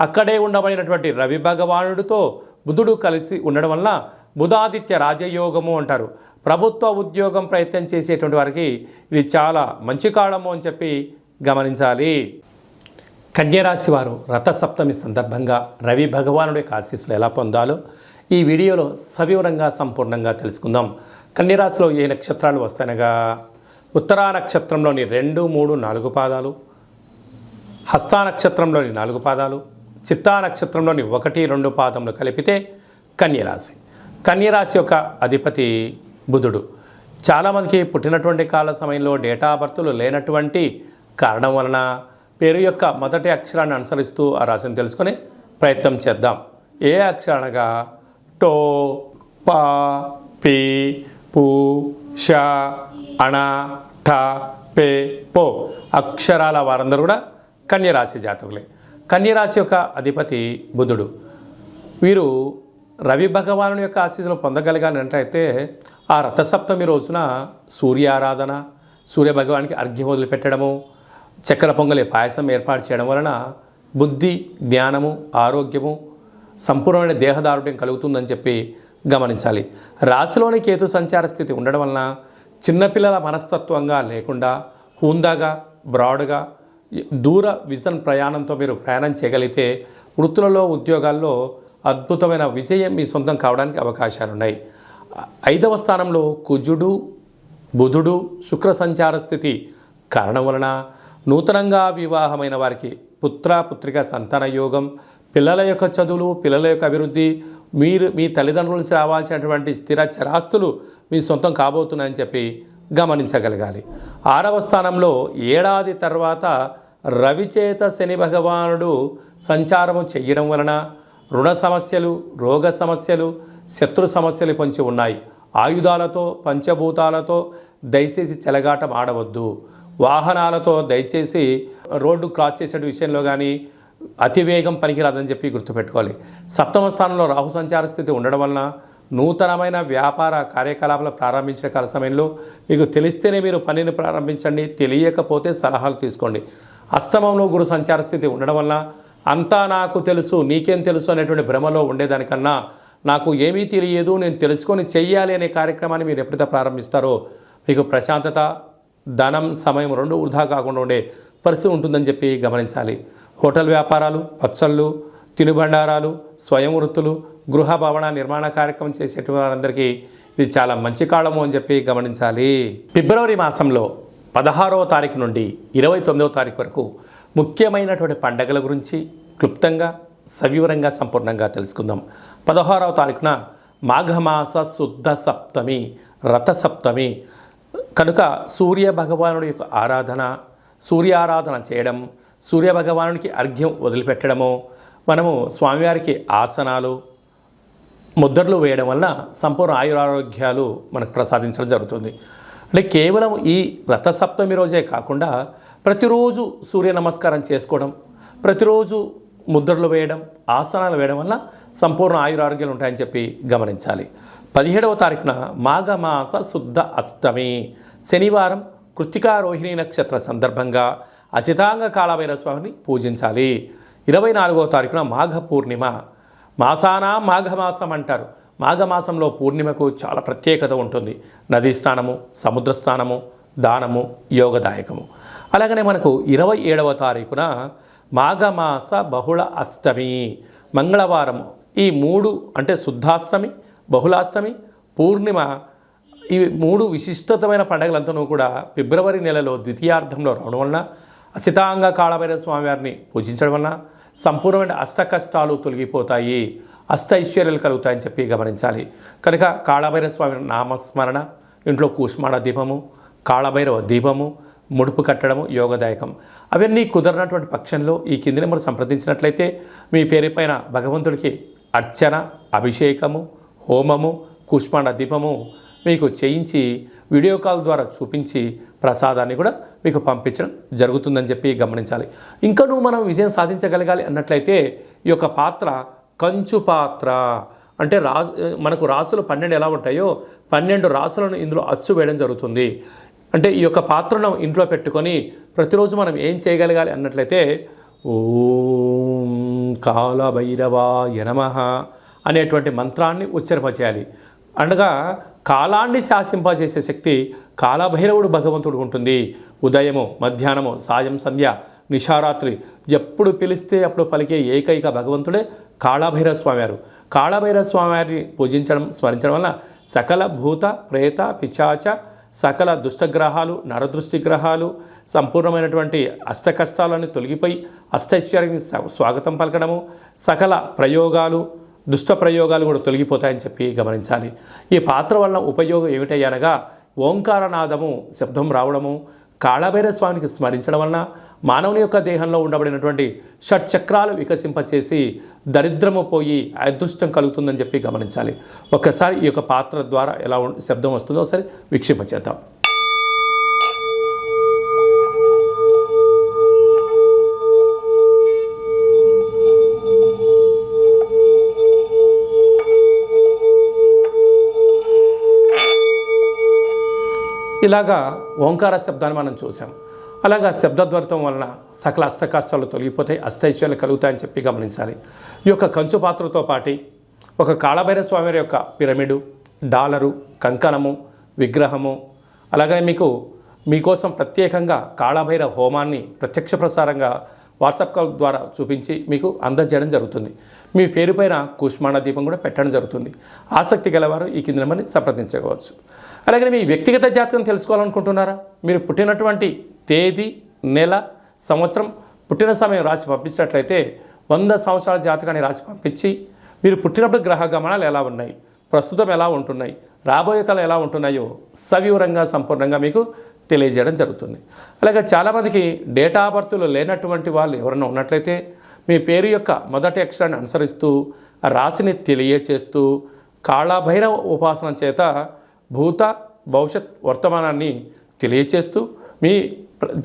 అక్కడే ఉండబడినటువంటి రవి భగవానుడితో బుధుడు కలిసి ఉండడం వల్ల బుధాదిత్య రాజయోగము అంటారు. ప్రభుత్వ ఉద్యోగం ప్రయత్నం చేసేటువంటి వారికి ఇది చాలా మంచి కాలము అని చెప్పి గమనించాలి. కన్యరాశి వారు రథసప్తమి సందర్భంగా రవి భగవానుడి యొక్క ఆశీస్సులు ఎలా పొందాలో ఈ వీడియోలో సవివరంగా సంపూర్ణంగా తెలుసుకుందాం. కన్యరాశిలో ఏ నక్షత్రాలు వస్తాయనగా? ఉత్తరా నక్షత్రంలోని రెండు మూడు నాలుగు పాదాలు. హస్తా నక్షత్రంలోని నాలుగు పాదాలు. చిత్తా నక్షత్రంలోని ఒకటి రెండు పాదములు కలిపితే కన్యరాశి. కన్యరాశి యొక్క అధిపతి బుధుడు. చాలామందికి పుట్టినటువంటి కాల సమయంలో డేటా బర్తులు లేనటువంటి కారణం వలన పేరు యొక్క మొదటి అక్షరాన్ని అనుసరిస్తూ ఆ రాశిని తెలుసుకొని ప్రయత్నం చేద్దాం. ఏ అక్షరానగా టో పా పి పు ష అణ ఠ పే పో అక్షరాల వారందరూ కూడా కన్యరాశి జాతకులే. కన్యరాశి యొక్క అధిపతి బుధుడు. వీరు రవి భగవాను యొక్క ఆశీస్సులు పొందగలిగానంటైతే ఆ రథసప్తమి రోజున సూర్యారాధన సూర్య భగవానికి అర్ఘ్యం వదిలిపెట్టడము చక్కెర పొంగలి పాయసం ఏర్పాటు చేయడం వలన బుద్ధి జ్ఞానము ఆరోగ్యము సంపూర్ణమైన దేహదారుఢ్యం కలుగుతుందని చెప్పి గమనించాలి. రాశిలోని కేతు సంచార స్థితి ఉండడం వలన చిన్నపిల్లల మనస్తత్వంగా లేకుండా హూందాగా బ్రాడ్గా దూర విజన్ ప్రయాణంతో మీరు ప్రయాణం చేయగలిగితే వృత్తులలో ఉద్యోగాల్లో అద్భుతమైన విజయం మీ సొంతం కావడానికి అవకాశాలు ఉన్నాయి ఐదవ స్థానంలో కుజుడు బుధుడు శుక్ర సంచార స్థితి కారణం వలన నూతనంగా వివాహమైన వారికి పుత్ర పుత్రిక సంతాన యోగం పిల్లల యొక్క చదువులు పిల్లల యొక్క అభివృద్ధి మీరు మీ తల్లిదండ్రుల నుంచి రావాల్సినటువంటి స్థిర చరాస్తులు మీ సొంతం కాబోతున్నాయని చెప్పి గమనించగలగాలి. ఆరవ స్థానంలో ఏడాది తర్వాత రవిచేత శని భగవానుడు సంచారము చెయ్యడం వలన రుణ సమస్యలు రోగ సమస్యలు శత్రు సమస్యలు పొంచి ఉన్నాయి. ఆయుధాలతో పంచభూతాలతో దయచేసి చెలగాటం ఆడవద్దు. వాహనాలతో దయచేసి రోడ్డు క్రాస్ చేసే విషయంలో కానీ అతివేగం పనికిరాదని చెప్పి గుర్తుపెట్టుకోవాలి. సప్తమ స్థానంలో రాహు సంచార స్థితి ఉండడం వలన నూతనమైన వ్యాపార కార్యకలాపాలు ప్రారంభించిన కాల సమయంలో మీకు తెలిస్తేనే మీరు పనిని ప్రారంభించండి తెలియకపోతే సలహాలు తీసుకోండి. అష్టమంలో గురు సంచార స్థితి ఉండడం వల్ల అంతా నాకు తెలుసు నీకేం తెలుసు అనేటువంటి భ్రమలో ఉండేదానికన్నా నాకు ఏమీ తెలియదు నేను తెలుసుకొని చెయ్యాలి అనే కార్యక్రమాన్ని మీరు ఎప్పుడైతే ప్రారంభిస్తారో మీకు ప్రశాంతత ధనం సమయం రెండు వృధా కాకుండా ఉండే పరిస్థితి ఉంటుందని చెప్పి గమనించాలి. హోటల్ వ్యాపారాలు పచ్చళ్ళు తినుబండారాలు స్వయం వృత్తులు గృహ భవన నిర్మాణ కార్యక్రమం చేసేటువంటి వారందరికీ ఇది చాలా మంచి కాలము అని చెప్పి గమనించాలి. ఫిబ్రవరి మాసంలో పదహారవ తారీఖు నుండి ఇరవై తొమ్మిదవ తారీఖు వరకు ముఖ్యమైనటువంటి పండగల గురించి క్లుప్తంగా సవివరంగా సంపూర్ణంగా తెలుసుకుందాం. పదహారవ తారీఖున మాఘమాస శుద్ధ సప్తమి రథసప్తమి కనుక సూర్య భగవానుడి యొక్క ఆరాధన సూర్యారాధన చేయడం సూర్య భగవానుడికి అర్ఘ్యం వదిలిపెట్టడము మనము స్వామివారికి ఆసనాలు ముద్రలు వేయడం వల్ల సంపూర్ణ ఆయురారోగ్యాలు మనకు ప్రసాదించడం జరుగుతుంది. అంటే కేవలం ఈ రథసప్తమి రోజే కాకుండా ప్రతిరోజు సూర్య నమస్కారం చేసుకోవడం ప్రతిరోజు ముద్రలు వేయడం ఆసనాలు వేయడం వల్ల సంపూర్ణ ఆయురారోగ్యాలు ఉంటాయని చెప్పి గమనించాలి. పదిహేడవ తారీఖున మాఘమాస శుద్ధ అష్టమి. శనివారం కృత్తికా రోహిణి నక్షత్ర సందర్భంగా అచితాంగ కాళభైరవ స్వామిని పూజించాలి. ఇరవై నాలుగవ తారీఖున మాఘ పూర్ణిమ. మాసానా మాఘమాసం అంటారు. మాఘమాసంలో పూర్ణిమకు చాలా ప్రత్యేకత ఉంటుంది. నదీ స్నానము సముద్ర స్నానము దానము యోగదాయకము. అలాగనే మనకు ఇరవై ఏడవ తారీఖున మాఘమాస బహుళ అష్టమి మంగళవారం ఈ మూడు అంటే శుద్ధాష్టమి బహుళాష్టమి పూర్ణిమ ఇవి మూడు విశిష్టతమైన పండుగలంతనూ కూడా ఫిబ్రవరి నెలలో ద్వితీయార్థంలో రావడం వలన అసితాంగ కాళభైర స్వామివారిని పూజించడం వలన సంపూర్ణమైన అష్ట కష్టాలు తొలగిపోతాయి. అష్ట ఐశ్వర్యాలు కలుగుతాయని చెప్పి గమనించాలి. కనుక కాళభైరవ స్వామి నామస్మరణ ఇంట్లో కూష్మాణ దీపము కాళభైరవ దీపము ముడుపు కట్టడము యోగదాయకం. అవన్నీ కుదరనటువంటి పక్షంలో ఈ కింది నెంబర్ సంప్రదించినట్లయితే మీ పేరు పైన భగవంతుడికి అర్చన అభిషేకము హోమము కూష్మాండ దీపము మీకు చేయించి వీడియో కాల్ ద్వారా చూపించి ప్రసాదాన్ని కూడా మీకు పంపించడం జరుగుతుందని చెప్పి గమనించాలి. ఇంకనూ మనం విజయం సాధించగలగాలి అన్నట్లయితే ఈ యొక్క పాత్ర కంచు పాత్ర. అంటే రాజు మనకు రాసులు పన్నెండు ఎలా ఉంటాయో పన్నెండు రాసులను ఇందులో అచ్చు వేయడం జరుగుతుంది. అంటే ఈ యొక్క పాత్రను ఇంట్లో పెట్టుకొని ప్రతిరోజు మనం ఏం చేయగలగాలి అన్నట్లయితే ఓం కాలభైరవాయ నమః అనేటువంటి మంత్రాన్ని ఉచ్చరింపచేయాలి. అనగా కాలాన్ని శాసింపజేసే శక్తి కాలభైరవుడు భగవంతుడు ఉంటుంది. ఉదయము మధ్యాహ్నము సాయం సంధ్య నిషారాత్రి ఎప్పుడు పిలిస్తే అప్పుడు పలికే ఏకైక భగవంతుడే కాళభైరవ స్వామివారు కాళభైరవ స్వామివారిని పూజించడం స్మరించడం వల్ల సకల భూత ప్రేత పిచాచ సకల దుష్టగ్రహాలు నరదృష్టి గ్రహాలు సంపూర్ణమైనటువంటి అష్ట కష్టాలను తొలగిపోయి అష్టైశ్వర్యానికి స్వాగతం పలకడము సకల ప్రయోగాలు దుష్ట ప్రయోగాలు కూడా తొలగిపోతాయని చెప్పి గమనించాలి. ఈ పాత్ర వల్ల ఉపయోగం ఏమిటయ్యనగా ఓంకారనాదము శబ్దం రావడము కాళభైర స్వామికి స్మరించడం వలన మానవుని యొక్క దేహంలో ఉండబడినటువంటి షట్చక్రాలు వికసింపచేసి దరిద్రము పోయి అదృష్టం కలుగుతుందని చెప్పి గమనించాలి. ఒక్కసారి ఈ యొక్క పాత్ర ద్వారా ఎలా శబ్దం వస్తుందో ఒకసారి వీక్షింపచేద్దాం. ఇలాగా ఓంకార శబ్దాన్ని మనం చూసాం అలాగా శబ్దద్వర్తం వలన సకల అష్టకాష్టాలు తొలగిపోతాయి అష్టైశ్వర్యాలు కలుగుతాయని చెప్పి గమనించాలి. ఈ యొక్క కంచు పాత్రతో పాటి ఒక కాళభైర స్వామి యొక్క పిరమిడు డాలరు కంకణము విగ్రహము అలాగనే మీకు మీకోసం ప్రత్యేకంగా కాళభైర హోమాన్ని ప్రత్యక్ష ప్రసారంగా వాట్సాప్ కాల్ ద్వారా చూపించి మీకు అందజేయడం జరుగుతుంది. మీ పేరు పైన కుష్మాణ దీపం కూడా పెట్టడం జరుగుతుంది. ఆసక్తి గలవారు ఈ కింద నెంబర్ని సంప్రదించవచ్చు. అలాగే మీ వ్యక్తిగత జాతకం తెలుసుకోవాలనుకుంటున్నారా? మీరు పుట్టినటువంటి తేదీ నెల సంవత్సరం పుట్టిన సమయం రాసి పంపించినట్లయితే వంద సంవత్సరాల జాతకాన్ని రాసి పంపించి మీరు పుట్టినప్పుడు గ్రహ గమనాలు ఎలా ఉన్నాయి? ప్రస్తుతం ఎలా ఉంటున్నాయి? రాబోయే కాలం ఎలా ఉంటున్నాయో సవివరంగా సంపూర్ణంగా మీకు తెలియజేయడం జరుగుతుంది. అలాగే చాలామందికి డేటా ఆఫ్ బర్త్లు లేనటువంటి వాళ్ళు ఎవరైనా ఉన్నట్లయితే మీ పేరు యొక్క మొదటి అక్షరాన్ని అనుసరిస్తూ రాశిని తెలియచేస్తూ కాళభైరవ ఉపాసన చేత భూత భవిష్యత్ వర్తమానాన్ని తెలియచేస్తూ మీ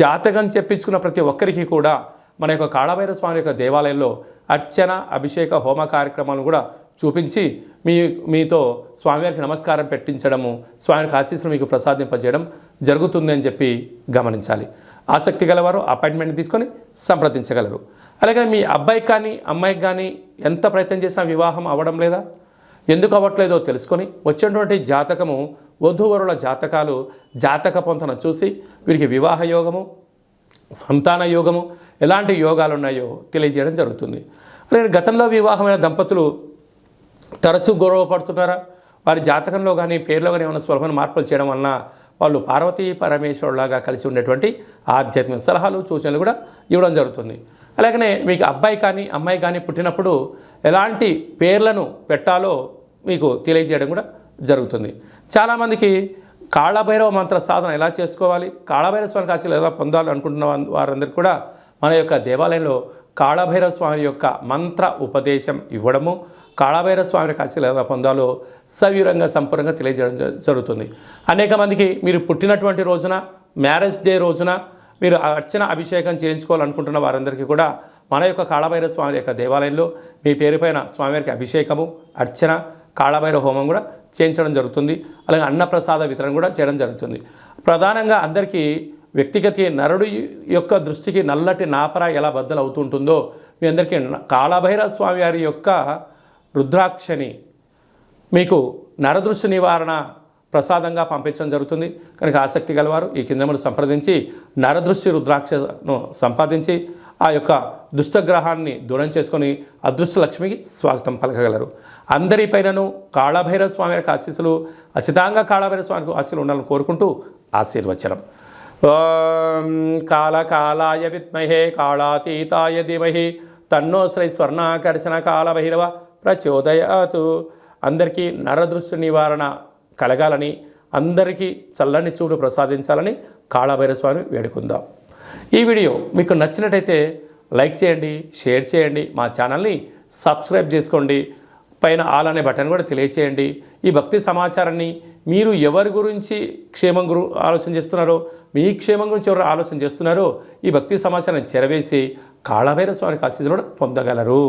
జాతకం చెప్పించుకున్న ప్రతి ఒక్కరికి కూడా మన యొక్క కాళభైరవ స్వామి యొక్క దేవాలయంలో అర్చన అభిషేక హోమ కార్యక్రమాలను కూడా చూపించి మీ మీతో స్వామివారికి నమస్కారం పెట్టించడము స్వామివారికి ఆశీస్సులు మీకు ప్రసాదింపజేయడం జరుగుతుంది అని చెప్పి గమనించాలి. ఆసక్తి గలవారు అపాయింట్మెంట్ తీసుకొని సంప్రదించగలరు. అలాగే మీ అబ్బాయికి కానీ అమ్మాయికి కానీ ఎంత ప్రయత్నం చేసినా వివాహం అవ్వడం లేదా? ఎందుకు అవ్వట్లేదో తెలుసుకొని వచ్చినటువంటి జాతకము వధూవరుల జాతకాలు జాతక పొంతన చూసి వీరికి వివాహ యోగము సంతాన యోగము ఎలాంటి యోగాలు ఉన్నాయో తెలియజేయడం జరుగుతుంది. అలాగే గతంలో వివాహమైన దంపతులు తరచూ గౌరవపడుతున్నారా వారి జాతకంలో కానీ పేర్లో కానీ ఏమైనా స్వల్పమైన మార్పులు చేయడం వలన వాళ్ళు పార్వతీ పరమేశ్వరులాగా కలిసి ఉండేటువంటి ఆధ్యాత్మిక సలహాలు సూచనలు కూడా ఇవ్వడం జరుగుతుంది. అలాగనే మీకు అబ్బాయి కానీ అమ్మాయి కానీ పుట్టినప్పుడు ఎలాంటి పేర్లను పెట్టాలో మీకు తెలియజేయడం కూడా జరుగుతుంది. చాలామందికి కాళభైరవ మంత్ర సాధన ఎలా చేసుకోవాలి? కాళభైరవ స్వామి ఆశలు ఎలా పొందాలి అనుకుంటున్న వారందరూ కూడా మన యొక్క దేవాలయంలో కాళభైరవ స్వామి యొక్క మంత్ర ఉపదేశం ఇవ్వడము కాళభైరవ స్వామి కాశీలు ఎలా పొందాలో సవివరంగా సంపూర్ణంగా తెలియజేయడం జరుగుతుంది. అనేక మందికి మీరు పుట్టినటువంటి రోజున మ్యారేజ్ డే రోజున మీరు అర్చన అభిషేకం చేయించుకోవాలనుకుంటున్న వారందరికీ కూడా మన యొక్క కాళభైర స్వామి యొక్క దేవాలయంలో మీ పేరుపైన స్వామివారికి అభిషేకము అర్చన కాళభైరవ హోమం కూడా చేయించడం జరుగుతుంది. అలాగే అన్నప్రసాద వితరణ కూడా చేయడం జరుగుతుంది. ప్రధానంగా అందరికీ వ్యక్తిగత నరుడు యొక్క దృష్టికి నల్లటి నాపర ఎలా బద్దలు అవుతుంటుందో మీ అందరికీ కాళభైరవ స్వామి వారి యొక్క రుద్రాక్షని మీకు నరదృష్టి నివారణ ప్రసాదంగా పంపించడం జరుగుతుంది. కనుక ఆసక్తి గలవారు ఈ కింద సంప్రదించి నరదృష్టి రుద్రాక్షను సంపాదించి ఆ యొక్క దుష్టగ్రహాన్ని దూరం చేసుకొని అదృష్ట లక్ష్మికి స్వాగతం పలకగలరు. అందరిపైనను కాళభైరవ స్వామి యొక్క ఆశీస్సులు అసితంగా కాళభైరవ స్వామికి ఆశీస్సులు ఉండాలని కోరుకుంటూ ఆశీర్వచనం. ఓం కాళకాలాయ విద్మహే కాళాతీతాయ ధీమహి తన్నో శ్రీ స్వర్ణాకర్షణ కాళభైరవ ప్రచోదయాతు. అందరికీ నరదృష్టి నివారణ కలగాలని అందరికీ చల్లని చూడు ప్రసాదించాలని కాళభైరస్వామి వేడుకుందాం. ఈ వీడియో మీకు నచ్చినట్టయితే లైక్ చేయండి షేర్ చేయండి మా ఛానల్ని సబ్స్క్రైబ్ చేసుకోండి. పైన ఆల్ అనే బటన్ కూడా తెలియచేయండి. ఈ భక్తి సమాచారాన్ని మీరు ఎవరి గురించి క్షేమం గురు ఆలోచన చేస్తున్నారో మీ క్షేమం గురించి ఎవరు ఆలోచన చేస్తున్నారో ఈ భక్తి సమాచారాన్ని చేరవేసి కాళభైర స్వామికి ఆశీస్సులు కూడా పొందగలరు.